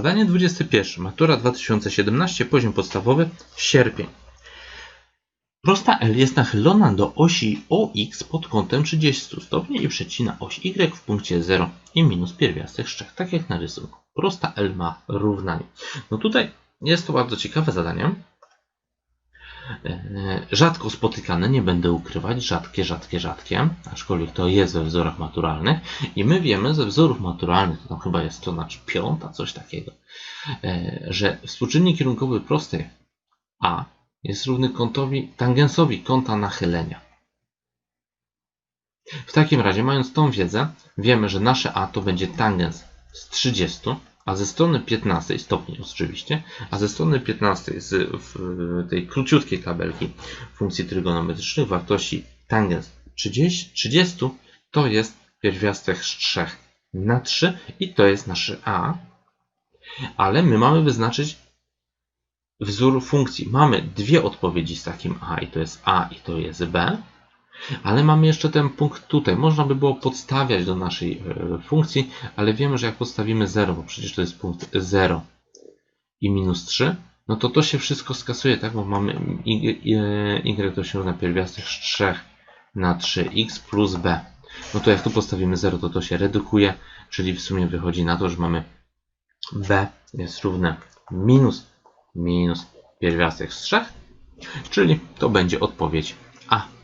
Zadanie 21. Matura 2017, poziom podstawowy, sierpień. Prosta L jest nachylona do osi OX pod kątem 30 stopni i przecina oś Y w punkcie 0 i minus pierwiastek z 3, tak jak na rysunku. Prosta L ma równanie. No tutaj jest to bardzo ciekawe zadanie. E, Rzadko spotykane, nie będę ukrywać, rzadkie, rzadkie, rzadkie, aczkolwiek to jest we wzorach maturalnych i my wiemy ze wzorów maturalnych, to tam chyba jest strona czy piąta, coś takiego, e, że współczynnik kierunkowy prostej A jest równy kątowi, tangensowi kąta nachylenia. W takim razie, mając tą wiedzę, wiemy, że nasze A to będzie tangens z 30, a ze strony 15 stopni oczywiście, a ze strony 15 z tej króciutkiej tabelki funkcji trygonometrycznych wartości tangens 30, 30 to jest pierwiastek z 3 na 3 i to jest nasze A, ale my mamy wyznaczyć wzór funkcji. Mamy dwie odpowiedzi z takim A i to jest A i to jest B, ale mamy jeszcze ten punkt tutaj. Można by było podstawiać do naszej e, funkcji, ale wiemy, że jak podstawimy 0, bo przecież to jest punkt 0 i minus 3, no to to się wszystko skasuje, tak? Bo mamy y, y, to się równa pierwiastek z 3 na 3x plus b. No to jak tu postawimy 0, to to się redukuje, czyli w sumie wychodzi na to, że mamy b jest równe minus minus pierwiastek z 3, czyli to będzie odpowiedź A.